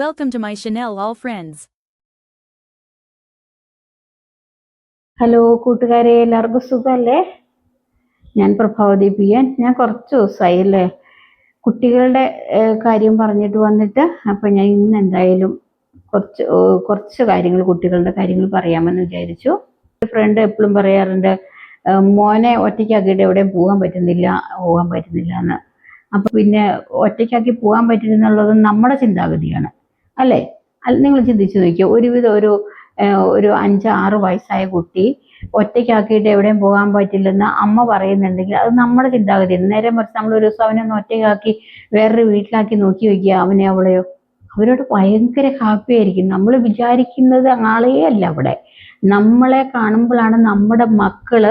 Welcome to my Chanel All Friends. Hello കൂട്ടുകാരെ എല്ലാവർക്കും സുഖമല്ലേ? ഞാൻ പ്രഭാവതി പി എൻ ഞാൻ കുറച്ച് ദിവസമായി അല്ലേ? കുട്ടികളുടെ കാര്യം പറഞ്ഞിട്ട് വന്നിട്ട് അപ്പം ഞാൻ ഇന്ന് എന്തായാലും കുറച്ച് കുറച്ച് കാര്യങ്ങൾ കുട്ടികളുടെ കാര്യങ്ങൾ പറയാമെന്ന് വിചാരിച്ചു. ഫ്രണ്ട് എപ്പോഴും പറയാറുണ്ട് മോനെ ഒറ്റയ്ക്കാക്കിയിട്ട് എവിടെയും പോകാൻ പറ്റുന്നില്ല പോകാൻ പറ്റുന്നില്ല എന്ന്. അപ്പം പിന്നെ ഒറ്റയ്ക്കാക്കി പോകാൻ പറ്റുന്നുള്ളത് നമ്മുടെ ചിന്താഗതിയാണ്. അല്ലേ? നിങ്ങൾ ചിന്തിച്ചു നോക്കിയോ. ഒരുവിധം ഒരു ഒരു അഞ്ച് ആറ് വയസ്സായ കുട്ടി ഒറ്റയ്ക്കാക്കിയിട്ട് എവിടെയും പോകാൻ പറ്റില്ലെന്ന് അമ്മ പറയുന്നുണ്ടെങ്കിൽ അത് നമ്മുടെ ചിന്താഗതി നേരെ മറിച്ച് നമ്മൾ ഒരു ദിവസം അവനെ ഒറ്റയ്ക്കാക്കി വേറൊരു വീട്ടിലാക്കി നോക്കി വയ്ക്കുക അവനെ അവളെയോ. അവരോട് ഭയങ്കര ഹാപ്പി ആയിരിക്കും. നമ്മൾ വിചാരിക്കുന്നത് ആളേ അല്ല അവിടെ. നമ്മളെ കാണുമ്പോഴാണ് നമ്മുടെ മക്കൾ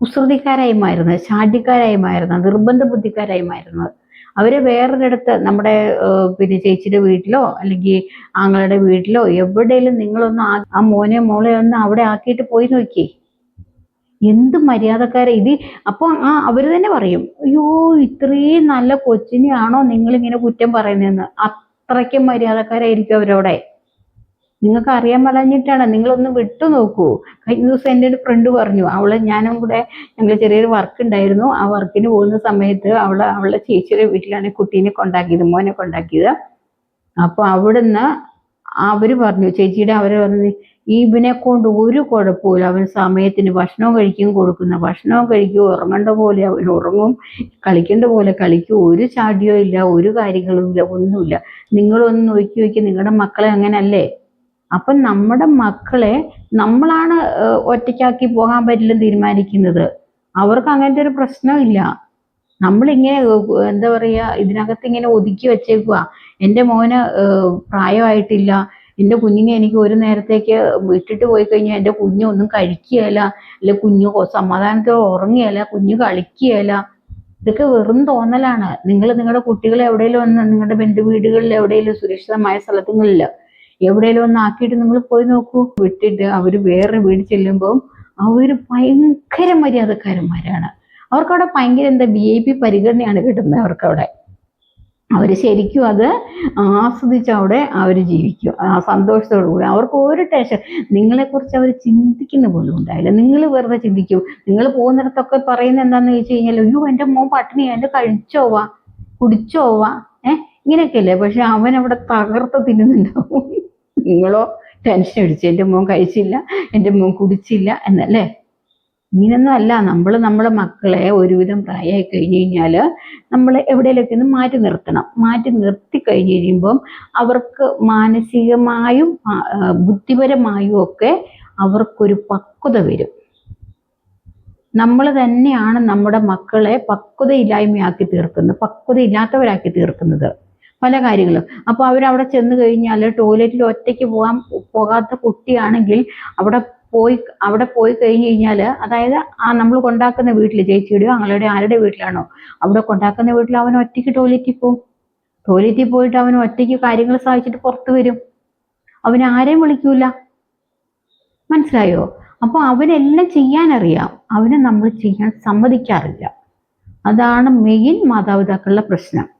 കുസൃതിക്കാരായി മാറുന്നത് ശാഠ്യക്കാരായി മാറുന്നത് നിർബന്ധ ബുദ്ധിക്കാരായി മാറുന്നത്. അവർ വേറൊരിടത്ത് നമ്മുടെ പിന്നെ ചേച്ചിയുടെ വീട്ടിലോ അല്ലെങ്കിൽ ആങ്ങളുടെ വീട്ടിലോ എവിടെയെങ്കിലും നിങ്ങളൊന്ന് ആ- മോനെ മോളെ ഒന്ന് അവിടെ ആക്കിയിട്ട് പോയി നോക്കിയേ. എന്ത് മര്യാദക്കാരെ. ഇത് അപ്പൊ ആ അവർ തന്നെ പറയും അയ്യോ ഇത്രയും നല്ല കൊച്ചിനെയാണോ നിങ്ങൾ ഇങ്ങനെ കുറ്റം പറയുന്നതെന്ന്? അത്രയ്ക്കും മര്യാദക്കാരായിരിക്കും അവരവിടെ. നിങ്ങൾക്ക് അറിയാൻ പറഞ്ഞിട്ടാണ്. നിങ്ങളൊന്ന് വിട്ടു നോക്കൂ. കഴിഞ്ഞ ദിവസം എന്റെ ഒരു ഫ്രണ്ട് പറഞ്ഞു അവൾ ഞാനും കൂടെ ഞങ്ങൾ ചെറിയൊരു വർക്ക് ഉണ്ടായിരുന്നു. ആ വർക്കിന് പോകുന്ന സമയത്ത് അവൾ അവളുടെ ചേച്ചിയുടെ വീട്ടിലാണ് കുട്ടീനെ കൊണ്ടാക്കിയത് മോനെ കൊണ്ടാക്കിയത്. അപ്പൊ അവിടുന്ന് അവർ പറഞ്ഞു ചേച്ചിയുടെ അവർ പറഞ്ഞു ഇവനെ കൊണ്ട് ഒരു കുഴപ്പമില്ല അവൻ സമയത്തിന് ഭക്ഷണവും കഴിക്കും കൊടുക്കുന്ന ഭക്ഷണവും കഴിക്കും ഉറങ്ങേണ്ട പോലെ അവൻ ഉറങ്ങും. കളിക്കേണ്ട പോലെ കളിക്കും. ഒരു ചാടിയോ ഇല്ല ഒരു കാര്യങ്ങളും ഇല്ല ഒന്നുമില്ല. നിങ്ങളൊന്ന് നോക്കി നോക്കി നിങ്ങളുടെ മക്കളെ അങ്ങനല്ലേ? അപ്പം നമ്മുടെ മക്കളെ നമ്മളാണ് ഒറ്റയ്ക്കാക്കി പോകാൻ പറ്റില്ല തീരുമാനിക്കുന്നത്. അവർക്ക് അങ്ങനത്തെ ഒരു പ്രശ്നമില്ല നമ്മളിങ്ങനെ എന്താ പറയുക ഇതിനകത്ത് ഇങ്ങനെ ഒതുക്കി വെച്ചേക്കുക എന്റെ മോന് പ്രായമായിട്ടില്ല. എന്റെ കുഞ്ഞിനെ എനിക്ക് ഒരു നേരത്തേക്ക് വിട്ടിട്ട് പോയി കഴിഞ്ഞാൽ എന്റെ കുഞ്ഞൊന്നും കഴിക്കുകയില്ല. അല്ലെ കുഞ്ഞ് സമാധാനത്തോടെ ഉറങ്ങുകയില്ല കുഞ്ഞ് കളിക്കുകയില്ല. ഇതൊക്കെ വെറും തോന്നലാണ്. നിങ്ങൾ നിങ്ങളുടെ കുട്ടികളെ എവിടെയെങ്കിലും ഒന്ന് നിങ്ങളുടെ ബന്ധു വീടുകളിൽ എവിടെയെങ്കിലും സുരക്ഷിതമായ സ്ഥലത്തുകളിൽ എവിടെയെങ്കിലും ഒന്ന് ആക്കിയിട്ട് നിങ്ങൾ പോയി നോക്കൂ. വിട്ടിട്ട് അവർ വേറെ വീട് ചെല്ലുമ്പോൾ അവർ ഭയങ്കര മര്യാദക്കാരന്മാരാണ്. അവർക്കവിടെ ഭയങ്കര എന്താ വി ഐ പി പരിഗണനയാണ് കിട്ടുന്നത് അവർക്കവിടെ. അവർ ശരിക്കും അത് ആസ്വദിച്ച് അവിടെ അവർ ജീവിക്കും. ആ സന്തോഷത്തോടു കൂടി. അവർക്ക് ഒരു ടെൻഷൻ നിങ്ങളെക്കുറിച്ച് അവർ ചിന്തിക്കുന്ന പോലും ഉണ്ടായില്ല. നിങ്ങൾ വെറുതെ ചിന്തിക്കും. നിങ്ങൾ പോകുന്നിടത്തൊക്കെ പറയുന്നത് എന്താണെന്ന് ചോദിച്ചു കഴിഞ്ഞാൽ അയ്യോ എന്റെ മോൻ പട്ടിണി എന്റെ കഴിച്ചോവാ കുടിച്ചോവാ ഏഹ് ഇങ്ങനെയൊക്കെയല്ലേ? പക്ഷെ അവൻ അവിടെ തകർത്ത് തിന്നുന്നുണ്ടാവും. നിങ്ങളോ ടെൻഷൻ അടിച്ചു എന്റെ മോൻ കഴിച്ചില്ല എന്റെ മോൻ കുടിച്ചില്ല എന്നല്ലേ? ഇങ്ങനൊന്നും അല്ല. നമ്മൾ നമ്മളെ മക്കളെ ഒരുവിധം പ്രായമായി കഴിഞ്ഞ് കഴിഞ്ഞാൽ നമ്മൾ എവിടെയെങ്കിലൊക്കെ ഒന്ന് മാറ്റി നിർത്തണം. മാറ്റി നിർത്തി കഴിഞ്ഞ് കഴിയുമ്പം അവർക്ക് മാനസികമായും ബുദ്ധിപരമായും ഒക്കെ അവർക്കൊരു പക്വത വരും. നമ്മൾ തന്നെയാണ് നമ്മുടെ മക്കളെ പക്വതയില്ലായ്മയാക്കി തീർക്കുന്നത് പക്വതയില്ലാത്തവരാക്കി തീർക്കുന്നത്. പല കാര്യങ്ങളും. അപ്പൊ അവരവിടെ ചെന്ന് കഴിഞ്ഞാൽ ടോയ്ലറ്റിൽ ഒറ്റയ്ക്ക് പോകാൻ പോകാത്ത കുട്ടിയാണെങ്കിൽ അവിടെ പോയി അവിടെ പോയി കഴിഞ്ഞ് കഴിഞ്ഞാൽ അതായത് ആ നമ്മൾ കൊണ്ടാക്കുന്ന വീട്ടിൽ ചേച്ചിയുടെയോ അങ്ങളുടെ ആരുടെ വീട്ടിലാണോ അവിടെ കൊണ്ടാക്കുന്ന വീട്ടിൽ അവൻ ഒറ്റയ്ക്ക് ടോയ്ലറ്റിൽ പോകും ടോയ്ലറ്റിൽ പോയിട്ട് അവൻ ഒറ്റയ്ക്ക് കാര്യങ്ങൾ സാധിച്ചിട്ട് പുറത്തു വരും. അവൻ ആരെയും വിളിക്കൂല. മനസ്സിലായോ? അപ്പൊ അവനെല്ലാം ചെയ്യാനറിയാം. അവനെ നമ്മൾ ചെയ്യാൻ സമ്മതിക്കാറില്ല. അതാണ് മെയിൻ മാതാപിതാക്കളുടെ പ്രശ്നം.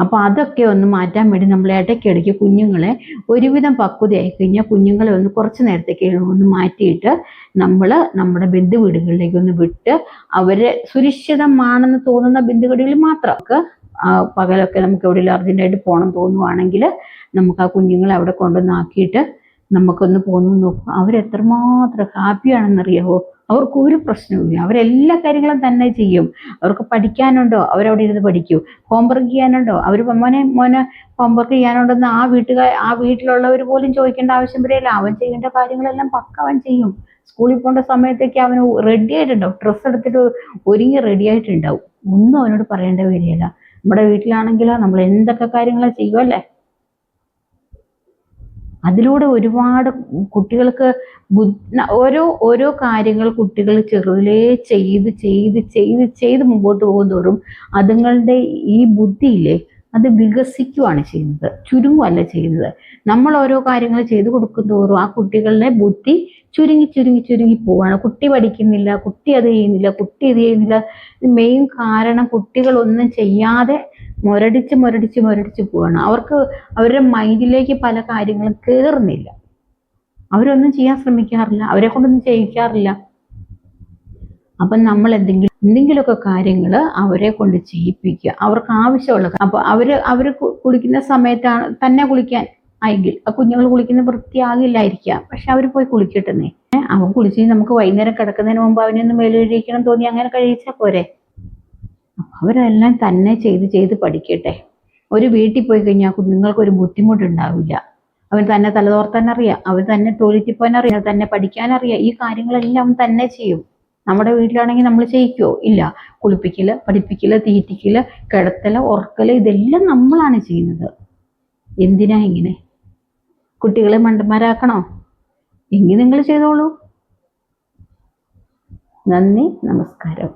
അപ്പൊ അതൊക്കെ ഒന്ന് മാറ്റാൻ വേണ്ടി നമ്മൾ ഇടയ്ക്കിടയ്ക്ക് കുഞ്ഞുങ്ങളെ ഒരുവിധം പക്വതയായി കഴിഞ്ഞാൽ കുഞ്ഞുങ്ങളെ ഒന്ന് കുറച്ച് നേരത്തേക്ക് ഒന്ന് മാറ്റിയിട്ട് നമ്മൾ നമ്മുടെ ബന്ധു വീടുകളിലേക്ക് ഒന്ന് വിട്ട് അവരെ സുരക്ഷിതമാണെന്ന് തോന്നുന്ന ബന്ധുവീടുകളിൽ മാത്രം പകലൊക്കെ നമുക്ക് എവിടെയെങ്കിലും അർജന്റായിട്ട് പോകണം തോന്നുവാണെങ്കിൽ നമുക്ക് ആ കുഞ്ഞുങ്ങളെ അവിടെ കൊണ്ടുവന്നാക്കിയിട്ട് നമുക്കൊന്ന് പോന്നു നോക്കും. അവരെത്രമാത്രം ഹാപ്പിയാണെന്നറിയാവോ അവർക്ക് ഒരു പ്രശ്നവുമില്ല. അവരെല്ലാ കാര്യങ്ങളും തന്നെ ചെയ്യും. അവർക്ക് പഠിക്കാനുണ്ടോ? അവരവിടെ ഇരുന്ന് പഠിക്കൂ. ഹോംവർക്ക് ചെയ്യാനുണ്ടോ? അവർ മോനെ മോനെ ഹോംവർക്ക് ചെയ്യാനുണ്ടെന്ന് ആ വീട്ടുകാർ ആ വീട്ടിലുള്ളവർ പോലും ചോദിക്കേണ്ട ആവശ്യം വരില്ല അവൻ ചെയ്യേണ്ട കാര്യങ്ങളെല്ലാം പക്ക അവൻ ചെയ്യും. സ്കൂളിൽ പോകേണ്ട സമയത്തേക്ക് അവന് റെഡി ആയിട്ടുണ്ടാവും. ഡ്രസ്സ് എടുത്തിട്ട് ഒരുങ്ങി റെഡി ആയിട്ടുണ്ടാവും. ഒന്നും അവനോട് പറയേണ്ട വരികയില്ല നമ്മുടെ വീട്ടിലാണെങ്കിലോ നമ്മൾ എന്തൊക്കെ കാര്യങ്ങളാണ് ചെയ്യുമല്ലേ അതിലൂടെ ഒരുപാട് കുട്ടികൾക്ക് ഓരോ ഓരോ കാര്യങ്ങൾ കുട്ടികൾ ചെറുതിലേ ചെയ്ത് ചെയ്ത് ചെയ്ത് ചെയ്ത് മുമ്പോട്ട് പോകുന്തോറും അതുങ്ങളുടെ ഈ ബുദ്ധിയില്ലേ അത് വികസിക്കുകയാണ് ചെയ്യുന്നത്. ചുരുങ്ങുകയല്ല ചെയ്യുന്നത്. നമ്മൾ ഓരോ കാര്യങ്ങൾ ചെയ്തു കൊടുക്കുന്തോറും ആ കുട്ടികളുടെ ബുദ്ധി ചുരുങ്ങി ചുരുങ്ങി ചുരുങ്ങി പോവാണ്. കുട്ടി പഠിക്കുന്നില്ല കുട്ടി അത് ചെയ്യുന്നില്ല കുട്ടി ഇത് ചെയ്യുന്നില്ല. മെയിൻ കാരണം കുട്ടികളൊന്നും ചെയ്യാതെ മുരടിച്ച് മുരടിച്ച് മുരടിച്ച് പോവാണ്. അവർക്ക് അവരുടെ മൈൻഡിലേക്ക് പല കാര്യങ്ങളും കയറുന്നില്ല അവരൊന്നും ചെയ്യാൻ ശ്രമിക്കാറില്ല. അവരെ കൊണ്ടൊന്നും ചെയ്യിക്കാറില്ല. അപ്പം നമ്മൾ എന്തെങ്കിലും എന്തെങ്കിലുമൊക്കെ കാര്യങ്ങൾ അവരെ കൊണ്ട് ചെയ്യിപ്പിക്കുക. അവർക്ക് ആവശ്യമുള്ള അപ്പോൾ അവർ അവർ കുളിക്കുന്ന സമയത്താണ് തന്നെ കുളിക്കാൻ ആയെങ്കിൽ ആ കുഞ്ഞുങ്ങൾ കുളിക്കുന്ന വൃത്തിയാകില്ലായിരിക്കാം. പക്ഷെ അവർ പോയി കുളിക്കട്ടെന്നേ. അവൻ കുളിച്ച് നമുക്ക് വൈകുന്നേരം കിടക്കുന്നതിന് മുമ്പ് അവനൊന്ന് മേലൊഴിക്കണം തോന്നി അങ്ങനെ കഴിച്ചാൽ പോരെ. അവരെല്ലാം തന്നെ ചെയ്ത് ചെയ്ത് പഠിക്കട്ടെ. ഒരു വീട്ടിൽ പോയി കഴിഞ്ഞാൽ കുഞ്ഞുങ്ങൾക്ക് ഒരു ബുദ്ധിമുട്ടുണ്ടാവില്ല. അവൻ തന്നെ തലതോർത്താൻ അറിയാം. അവൻ തന്നെ ടോയ്ലറ്റിൽ പോകാൻ അറിയാം. തന്നെ പഠിക്കാൻ അറിയാം. ഈ കാര്യങ്ങളെല്ലാം അവൻ തന്നെ ചെയ്യും. നമ്മുടെ വീട്ടിലാണെങ്കിൽ നമ്മൾ ചെയ്യിക്കുമോ ഇല്ല. കുളിപ്പിക്കൽ പഠിപ്പിക്കൽ തീറ്റിക്കൽ കിടത്തൽ ഉറക്കൽ ഇതെല്ലാം നമ്മളാണ് ചെയ്യുന്നത്. എന്തിനാ ഇങ്ങനെ? കുട്ടികളെ മണ്ടന്മാരാക്കണോ? എങ്കിൽ നിങ്ങൾ ചെയ്തോളൂ. നന്ദി നമസ്കാരം.